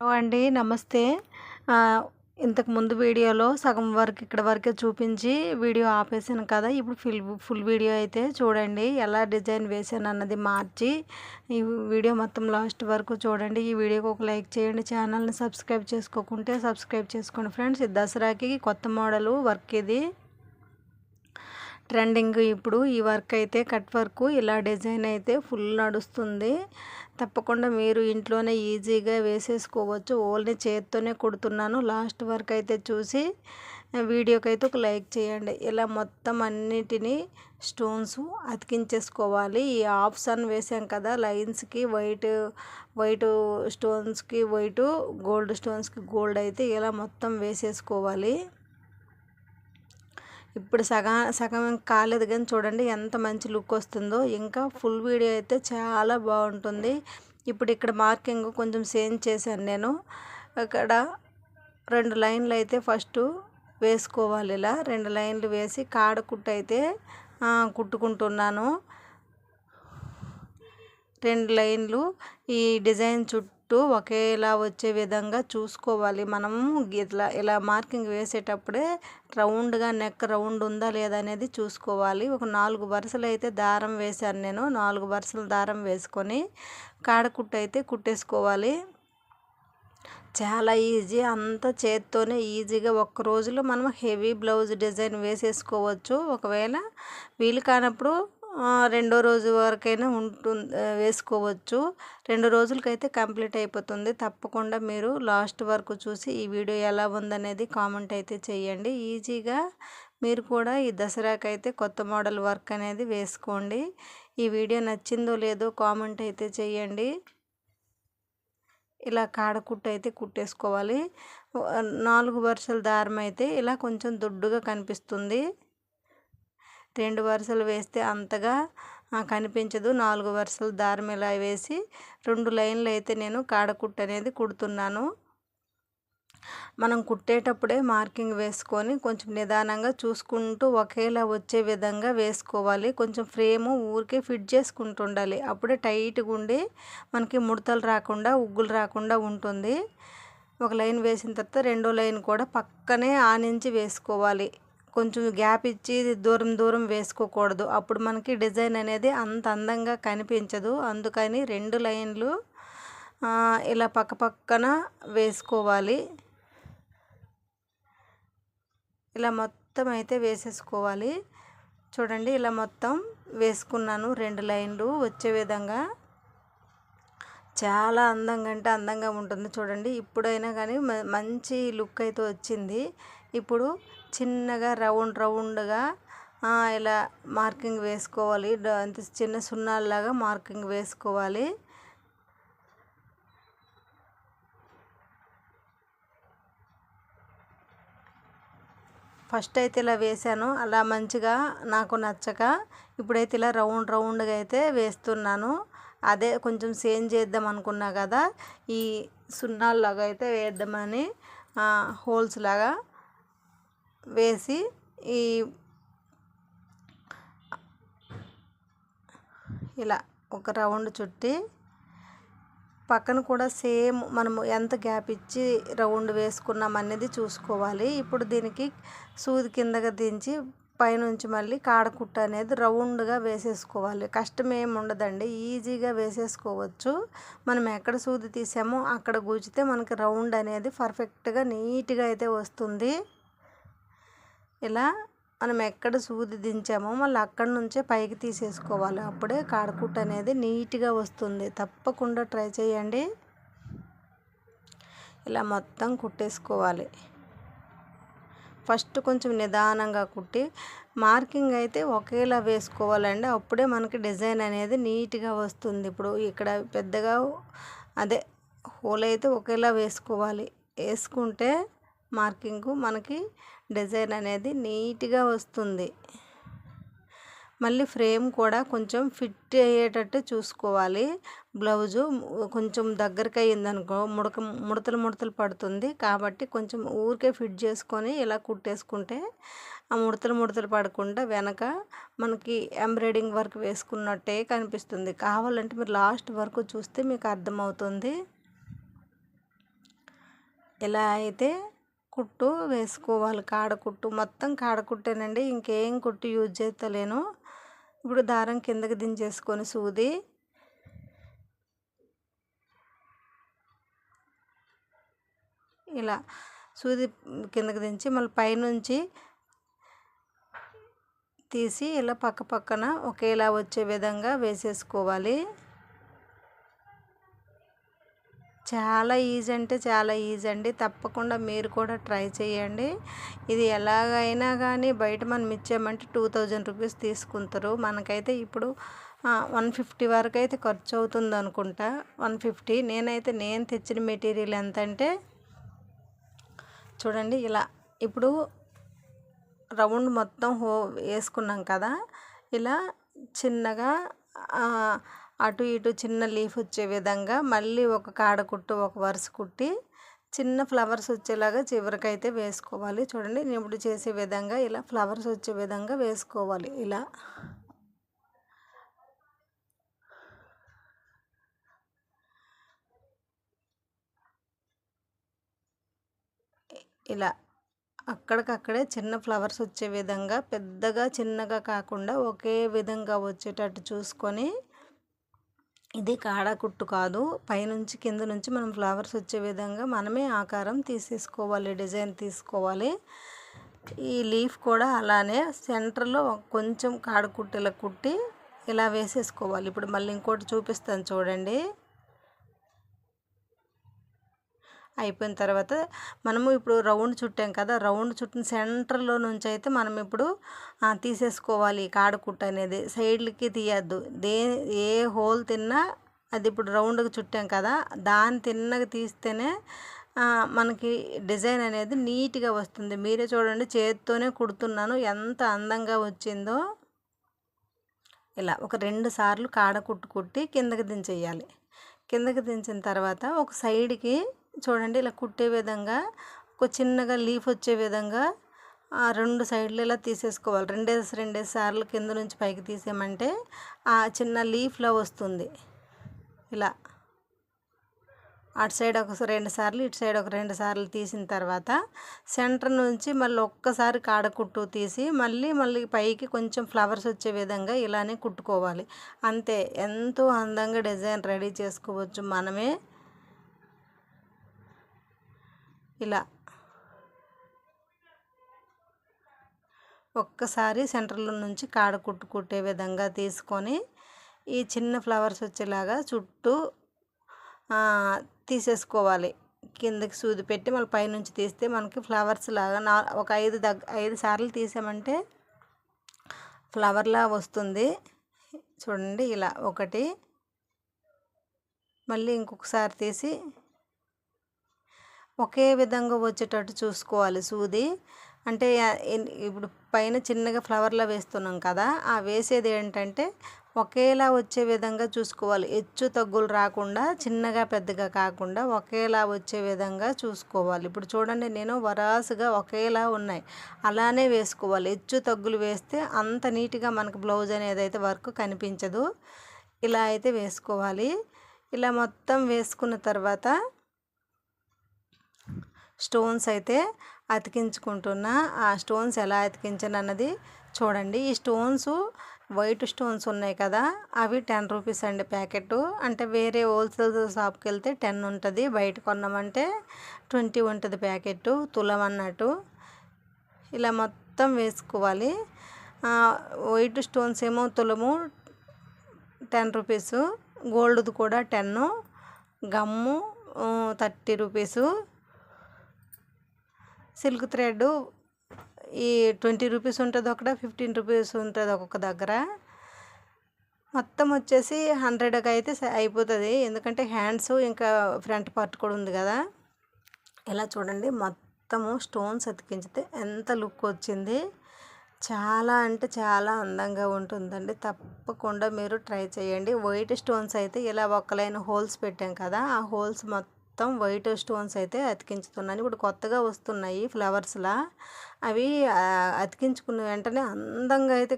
Hello అండి నమస్తే. ఇంతకు ముందు వీడియోలో సగం వరకు ఇక్కడ వరకే చూపించి వీడియో ఆపేసాను కదా ఇప్పుడు ఫుల్ ఫుల్ వీడియో అయితే చూడండి ఎలా డిజైన్ వేసాను అన్నది మార్చి ఈ వీడియో మొత్తం లాస్ట్ వరకు చూడండి ఈ వీడియోకి ఒక లైక్ చేయండి ఛానల్ని సబ్స్క్రైబ్ చేసుకోకుంటే సబ్స్క్రైబ్ చేసుకోండి ఫ్రెండ్స్ ఇది దసరాకి కొత్త మోడల్ వర్క్ ఇది. ట్రెండింగ్ ఇప్పుడు ఈ వర్క్ అయితే కట్ వర్క్ ఇలా డిజైన్ అయితే ఫుల్ నడుస్తుంది. తప్పకుండా మీరు ఇంట్లోనే ఈజీగా వేసేసుకోవచ్చు. ఓన్లీ చేత్తోనే కుడుతున్నాను. లాస్ట్ వర్క్ అయితే చూసి వీడియోకి అయితే ఒక లైక్ చేయండి. ఇలా మొత్తం అన్నిటినీ స్టోన్స్ అతికించేసుకోవాలి. ఈ ఆప్షన్ వేసాం కదా లైన్స్కి వైట్ వైట్ స్టోన్స్కి వైట్ గోల్డ్ స్టోన్స్కి గోల్డ్ అయితే ఇలా మొత్తం వేసేసుకోవాలి. ఇప్పుడు సగం సగం కాలేదు కానీ చూడండి ఎంత మంచి లుక్ వస్తుందో. ఇంకా ఫుల్ వీడియో అయితే చాలా బాగుంటుంది. ఇప్పుడు ఇక్కడ మార్కింగ్ కొంచెం చేంజ్ చేశాను నేను. ఇక్కడ రెండు లైన్లు అయితే ఫస్ట్ వేసుకోవాలి ఇలా. రెండు లైన్లు వేసి కాడ కుట్టు అయితే కుట్టుకుంటున్నాను. రెండు లైన్లు ఈ డిజైన్ చుట్టూ చుట్టూ ఒకేలా వచ్చే విధంగా చూసుకోవాలి. మనము ఇట్లా ఇలా మార్కింగ్ వేసేటప్పుడే రౌండ్గా నెక్ రౌండ్ ఉందా లేదా అనేది చూసుకోవాలి. ఒక నాలుగు వరుసలు అయితే దారం వేశాను నేను. నాలుగు వరుసలు దారం వేసుకొని కాడకుట్టు అయితే కుట్టేసుకోవాలి. చాలా ఈజీ. అంత చేత్తోనే ఈజీగా ఒక్క రోజులో మనం హెవీ బ్లౌజ్ డిజైన్ వేసేసుకోవచ్చు. ఒకవేళ వీలు కానప్పుడు రెండో రోజు వరకైనా ఉంటుంది వేసుకోవచ్చు. రెండు రోజులకైతే కంప్లీట్ అయిపోతుంది. తప్పకుండా మీరు లాస్ట్ వరకు చూసి ఈ వీడియో ఎలా ఉందనేది కామెంట్ అయితే చేయండి. ఈజీగా మీరు కూడా ఈ దసరాకైతే కొత్త మోడల్ వర్క్ అనేది వేసుకోండి. ఈ వీడియో నచ్చిందో లేదో కామెంట్ అయితే చేయండి. ఇలా కాడకుట్టు అయితే కుట్టేసుకోవాలి. నాలుగు వరుసల దారం అయితే ఇలా కొంచెం దొడ్డుగా కనిపిస్తుంది. రెండు వరుసలు వేస్తే అంతగా కనిపించదు. నాలుగు వరుసలు దారం ఇలా వేసి రెండు లైన్లు అయితే నేను కాడకుట్టు అనేది కుడుతున్నాను. మనం కుట్టేటప్పుడే మార్కింగ్ వేసుకొని కొంచెం నిదానంగా చూసుకుంటూ ఒకేలా వచ్చే విధంగా వేసుకోవాలి. కొంచెం ఫ్రేము ఊరికే ఫిట్ చేసుకుంటూ ఉండాలి అప్పుడే టైట్గా ఉండి మనకి ముడతలు రాకుండా ఉగ్గులు రాకుండా ఉంటుంది. ఒక లైన్ వేసిన తర్వాత రెండో లైన్ కూడా పక్కనే ఆనించి వేసుకోవాలి. కొంచెం గ్యాప్ ఇచ్చి దూరం దూరం వేసుకోకూడదు. అప్పుడు మనకి డిజైన్ అనేది అంత అందంగా కనిపించదు. అందుకని రెండు లైన్లు ఇలా పక్క పక్కన వేసుకోవాలి. ఇలా మొత్తం అయితే వేసేసుకోవాలి. చూడండి ఇలా మొత్తం వేసుకున్నాను. రెండు లైన్లు వచ్చే విధంగా. చాలా అందంగా అంటే అందంగా ఉంటుంది. చూడండి ఇప్పుడైనా కానీ మంచి లుక్ అయితే వచ్చింది. ఇప్పుడు చిన్నగా రౌండ్ రౌండ్గా ఇలా మార్కింగ్ వేసుకోవాలి. అంత చిన్న సున్నాల్లాగా మార్కింగ్ వేసుకోవాలి. ఫస్ట్ అయితే ఇలా వేసాను అలా మంచిగా నాకు నచ్చక ఇప్పుడైతే ఇలా రౌండ్ రౌండ్గా అయితే వేస్తున్నాను. అదే కొంచెం చేంజ్ చేద్దాం అనుకున్నా కదా ఈ సున్నాల్లాగా అయితే వేద్దామని హోల్స్ లాగా వేసి ఈ ఇలా ఒక రౌండ్ చుట్టి పక్కన కూడా సేమ్ మనము ఎంత గ్యాప్ ఇచ్చి రౌండ్ వేసుకున్నాం అనేది చూసుకోవాలి. ఇప్పుడు దీనికి సూది కిందగా దించి పైనుంచి మళ్ళీ కాడకుట్ట అనేది రౌండ్గా వేసేసుకోవాలి. కష్టం ఏమి ఉండదండి. ఈజీగా వేసేసుకోవచ్చు. మనం ఎక్కడ సూది తీసామో అక్కడ గుచ్చితే మనకి రౌండ్ అనేది పర్ఫెక్ట్గా నీట్గా అయితే వస్తుంది. ఇలా మనం ఎక్కడ సూది దించామో మళ్ళీ అక్కడి నుంచే పైకి తీసేసుకోవాలి. అప్పుడే కాడకుట్టు అనేది నీట్గా వస్తుంది. తప్పకుండా ట్రై చేయండి. ఇలా మొత్తం కుట్టేసుకోవాలి. ఫస్ట్ కొంచెం నిదానంగా కుట్టి మార్కింగ్ అయితే ఒకేలా వేసుకోవాలండి. అప్పుడే మనకి డిజైన్ అనేది నీట్గా వస్తుంది. ఇప్పుడు ఇక్కడ పెద్దగా అదే హోల్ అయితే ఒకేలా వేసుకోవాలి. వేసుకుంటే మార్కింగ్ మనకి డిజైన్ అనేది నీట్గా వస్తుంది. మళ్ళీ ఫ్రేమ్ కూడా కొంచెం ఫిట్ అయ్యేటట్టు చూసుకోవాలి. బ్లౌజు కొంచెం దగ్గరికి అయ్యిందనుకో ముడక ముడతలు ముడతలు పడుతుంది. కాబట్టి కొంచెం ఊరికే ఫిట్ చేసుకొని ఇలా కుట్టేసుకుంటే ఆ ముడతలు ముడతలు పడకుండా వెనక మనకి ఎంబ్రాయిడింగ్ వర్క్ వేసుకున్నట్టే కనిపిస్తుంది. కావాలంటే మీరు లాస్ట్ వరకు చూస్తే మీకు అర్థమవుతుంది. ఎలా అయితే కుట్టు వేసుకోవాలి. కాడ కుట్టు మొత్తం కాడ కుట్టేనండి ఇంకేం కుట్టు యూజ్ చేస్తలేను. ఇప్పుడు దారం కిందకి దించేసుకొని సూది. ఇలా సూది కిందకి దించి మళ్ళీ పైనుంచి తీసి ఇలా పక్క పక్కన ఒకేలా వచ్చే విధంగా వేసేసుకోవాలి. చాలా ఈజీ అంటే చాలా ఈజీ అండి. తప్పకుండా మీరు కూడా ట్రై చేయండి. ఇది ఎలాగైనా కానీ బయట మనం ఇచ్చామంటే టూ థౌజండ్ రూపీస్ తీసుకుంటారు. మనకైతే ఇప్పుడు వన్ ఫిఫ్టీ వరకు అయితే ఖర్చు అవుతుంది అనుకుంటా. One fifty. నేనైతే నేను తెచ్చిన మెటీరియల్ ఎంత అంటే చూడండి ఇలా ఇప్పుడు రౌండ్ మొత్తం హో వేసుకున్నాం కదా. ఇలా చిన్నగా అటు ఇటు చిన్న లీఫ్ వచ్చే విధంగా మళ్ళీ ఒక కాడ కుట్టు ఒక వరుస కుట్టి చిన్న ఫ్లవర్స్ వచ్చేలాగా చివరికైతే వేసుకోవాలి. చూడండి నేను ఇప్పుడు చేసే విధంగా ఇలా ఫ్లవర్స్ వచ్చే విధంగా వేసుకోవాలి. ఇలా. ఇలా. అక్కడికక్కడే చిన్న ఫ్లవర్స్ వచ్చే విధంగా పెద్దగా చిన్నగా కాకుండా ఒకే విధంగా వచ్చేటట్టు చూసుకొని ఇది కాడ కుట్టు కాదు. పైనుంచి కింద నుంచి మనం ఫ్లవర్స్ వచ్చే విధంగా మనమే ఆకారం తీసేసుకోవాలి డిజైన్ తీసుకోవాలి. ఈ లీఫ్ కూడా అలానే సెంటర్లో కొంచెం కాడ కుట్టేలా కుట్టి ఇలా వేసేసుకోవాలి. ఇప్పుడు మళ్ళీ ఇంకోటి చూపిస్తాను చూడండి. అయిపోయిన తర్వాత మనము ఇప్పుడు రౌండ్ చుట్టాం కదా రౌండ్ చుట్టిన సెంటర్లో నుంచి అయితే మనం ఇప్పుడు తీసేసుకోవాలి కాడకుట్ట అనేది. సైడ్లకి తీయద్దు. దే ఏ హోల్ తిన్నా అది ఇప్పుడు రౌండ్గా చుట్టాం కదా దాన్ని తిన్నగా తీస్తేనే మనకి డిజైన్ అనేది నీట్గా వస్తుంది. మీరే చూడండి చేతితోనే కుడుతున్నాను. ఎంత అందంగా వచ్చిందో. ఇలా ఒక రెండు సార్లు కాడ కుట్టు కుట్టి కిందకి దించేయాలి. కిందకి దించిన తర్వాత ఒక సైడ్కి చూడండి ఇలా కుట్టే విధంగా ఒక చిన్నగా లీఫ్ వచ్చే విధంగా ఆ రెండు సైడ్లు ఇలా తీసేసుకోవాలి. రెండేసి రెండేసి సార్లు కింద నుంచి పైకి తీసేయమంటే ఆ చిన్న లీఫ్లో వస్తుంది. ఇలా. అటు సైడ్ ఒక రెండు సార్లు ఇటు సైడ్ ఒక రెండు సార్లు తీసిన తర్వాత సెంటర్ నుంచి మళ్ళీ ఒక్కసారి కాడ కుట్టు తీసి మళ్ళీ మళ్ళీ పైకి కొంచెం ఫ్లవర్స్ వచ్చే విధంగా ఇలానే కుట్టుకోవాలి. అంతే. ఎంతో అందంగా డిజైన్ రెడీ చేసుకోవచ్చు మనమే. ఇలా. ఒక్కసారి సెంటర్లో నుంచి కాడ కుట్టు కుట్టే విధంగా తీసుకొని ఈ చిన్న ఫ్లవర్స్ వచ్చేలాగా చుట్టూ తీసేసుకోవాలి. కిందకి సూది పెట్టి మళ్ళీ పైనుంచి తీస్తే మనకి ఫ్లవర్స్ లాగా నా ఒక ఐదు దగ్గ ఐదు సార్లు తీసామంటే ఫ్లవర్లా వస్తుంది. చూడండి ఇలా ఒకటి. మళ్ళీ ఇంకొకసారి తీసి ఒకే విధంగా వచ్చేటట్టు చూసుకోవాలి సూది. అంటే ఇప్పుడు పైన చిన్నగా ఫ్లవర్లా వేస్తున్నాం కదా ఆ వేసేది ఏంటంటే ఒకేలా వచ్చే విధంగా చూసుకోవాలి. హెచ్చు తగ్గులు రాకుండా చిన్నగా పెద్దగా కాకుండా ఒకేలా వచ్చే విధంగా చూసుకోవాలి. ఇప్పుడు చూడండి నేను వరాసుగా ఒకేలా ఉన్నాయి. అలానే వేసుకోవాలి. హెచ్చు తగ్గులు వేస్తే అంత నీట్గా మనకు బ్లౌజ్ అనేది అయితే వర్క్ కనిపించదు. ఇలా అయితే వేసుకోవాలి. ఇలా మొత్తం వేసుకున్న తర్వాత స్టోన్స్ అయితే అతికించుకుంటున్నా. ఆ స్టోన్స్ ఎలా అతికించాను అన్నది చూడండి. ఈ స్టోన్స్ వైట్ స్టోన్స్ ఉన్నాయి కదా అవి టెన్ రూపీస్ అండి ప్యాకెట్. అంటే వేరే హోల్సేల్ షాప్కి వెళ్తే టెన్ ఉంటుంది బయట కొన్నామంటే ట్వంటీ ఉంటుంది ప్యాకెట్ తులం అన్నట్టు. ఇలా మొత్తం వేసుకోవాలి. వైట్ స్టోన్స్ ఏమో తులము టెన్ రూపీస్ గోల్డ్ది కూడా ten gum thirty rupees. Silk thread ఈ ట్వంటీ రూపీస్ ఉంటుంది ఒకట ఫిఫ్టీన్ రూపీస్ ఉంటుంది ఒక్కొక్క దగ్గర. మొత్తం వచ్చేసి హండ్రెడ్కి అయితే అయిపోతుంది. ఎందుకంటే హ్యాండ్స్ ఇంకా ఫ్రంట్ పార్ట్ కూడా ఉంది కదా. ఇలా చూడండి మొత్తము స్టోన్స్ అతికించితే ఎంత లుక్ వచ్చింది. చాలా అంటే చాలా అందంగా ఉంటుందండి. తప్పకుండా మీరు ట్రై చేయండి. వైట్ స్టోన్స్ అయితే ఇలా ఒక లైన్ హోల్స్ పెట్టాం కదా ఆ హోల్స్ మొత్తం మొత్తం వైట్ స్టోన్స్ అయితే అతికించుతున్నాను. ఇప్పుడు కొత్తగా వస్తున్నాయి ఫ్లవర్స్లా. అవి అతికించుకున్న వెంటనే అందంగా అయితే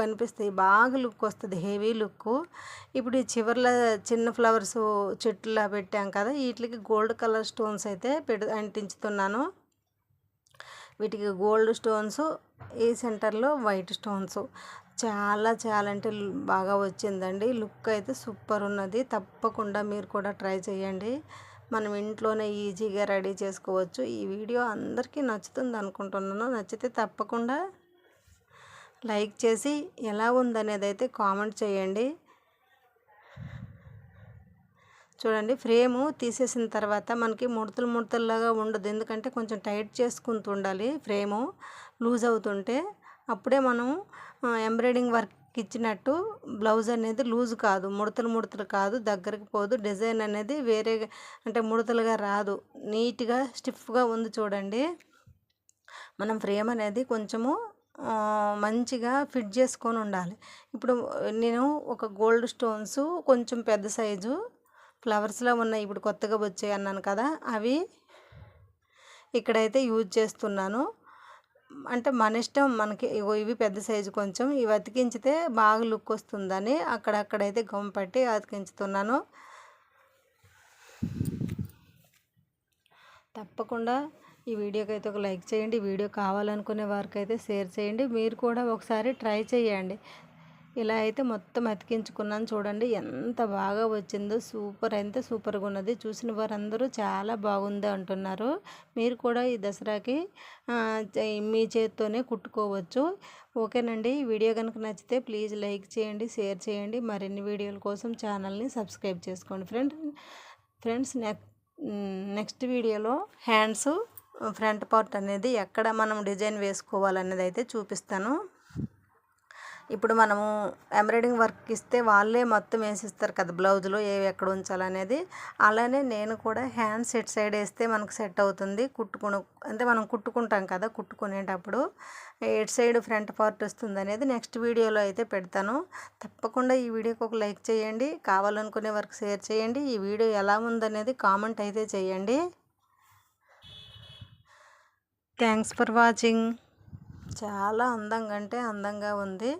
కనిపిస్తాయి. బాగా లుక్ వస్తుంది హెవీ లుక్. ఇప్పుడు ఈ చివర్లో చిన్న ఫ్లవర్స్ చెట్టులా పెట్టాం కదా వీటికి గోల్డ్ కలర్ స్టోన్స్ అయితే పెడు అంటించుతున్నాను. వీటికి గోల్డ్ స్టోన్స్ ఈ సెంటర్లో వైట్ స్టోన్స్. చాలా చాలా అంటే బాగా వచ్చిందండి. లుక్ అయితే సూపర్ ఉన్నది. తప్పకుండా మీరు కూడా ట్రై చేయండి. మనం ఇంట్లోనే ఈజీగా రెడీ చేసుకోవచ్చు. ఈ వీడియో అందరికీ నచ్చుతుంది అనుకుంటున్నాను. నచ్చితే తప్పకుండా లైక్ చేసి ఎలా ఉందనేది అయితే కామెంట్ చేయండి. చూడండి ఫ్రేము తీసేసిన తర్వాత మనకి ముడతలు ముడతల్లాగా ఉండదు. ఎందుకంటే కొంచెం టైట్ చేసుకుంటూ ఉండాలి ఫ్రేము లూజ్ అవుతుంటే. అప్పుడే మనం ఎంబ్రాయిడింగ్ వర్క్ ఇచ్చినట్టు బ్లౌజ్ అనేది లూజ్ కాదు ముడతలు ముడతలు కాదు దగ్గరికి పోదు. డిజైన్ అనేది వేరే అంటే ముడతలుగా రాదు. నీట్గా స్టిఫ్గా ఉంది చూడండి. మనం ఫ్రేమ్ అనేది కొంచెము మంచిగా ఫిట్ చేసుకొని ఉండాలి. ఇప్పుడు నేను ఒక గోల్డ్ స్టోన్స్ కొంచెం పెద్ద సైజు ఫ్లవర్స్లో ఉన్నాయి. ఇప్పుడు కొత్తగా వచ్చాయి అన్నాను కదా అవి ఇక్కడైతే యూజ్ చేస్తున్నాను. అంటే మన ఇష్టం మనకి ఇవి పెద్ద సైజు కొంచెం ఇవి అతికించితే బాగా లుక్ వస్తుందని అక్కడక్కడైతే గమ్ పట్టి అతికించుతున్నాను. తప్పకుండా ఈ వీడియోకి అయితే ఒక లైక్ చేయండి వీడియో కావాలనుకునే వారికి అయితే షేర్ చేయండి మీరు కూడా ఒకసారి ట్రై చేయండి. ఇలా అయితే మొత్తం అతికించుకున్నాను. చూడండి ఎంత బాగా వచ్చిందో సూపర్ అయితే సూపర్గా ఉన్నది. చూసిన వారందరూ చాలా బాగుంది అంటున్నారు. మీరు కూడా ఈ దసరాకి మీ చేతితోనే కుట్టుకోవచ్చు. ఓకేనండి. ఈ వీడియో కనుక నచ్చితే ప్లీజ్ లైక్ చేయండి షేర్ చేయండి. మరిన్ని వీడియోల కోసం ఛానల్ని సబ్స్క్రైబ్ చేసుకోండి. ఫ్రెండ్ ఫ్రెండ్స్ నెక్స్ట్ వీడియోలో హ్యాండ్స్ ఫ్రంట్ పార్ట్ అనేది ఎక్కడ మనం డిజైన్ వేసుకోవాలనేది అయితే చూపిస్తాను. ఇప్పుడు మనము ఎంబ్రాయిడింగ్ వర్క్ ఇస్తే వాళ్ళే మొత్తం వేసిస్తారు కదా బ్లౌజ్లో ఏవి ఎక్కడ ఉంచాలనేది. అలానే నేను కూడా హ్యాండ్ సెట్ సైడ్ వేస్తే మనకు సెట్ అవుతుంది. కుట్టుకుని అంటే మనం కుట్టుకుంటాం కదా కుట్టుకునేటప్పుడు. ఎట్ సైడ్ ఫ్రంట్ పార్ట్ వస్తుంది అనేది నెక్స్ట్ వీడియోలో అయితే పెడతాను. తప్పకుండా ఈ వీడియోకి ఒక లైక్ చేయండి. కావాలనుకునే వరకు షేర్ చేయండి. ఈ వీడియో ఎలా ఉందనేది కామెంట్ అయితే చేయండి. Thanks for watching. చాలా అందంగా అంటే అందంగా ఉంది.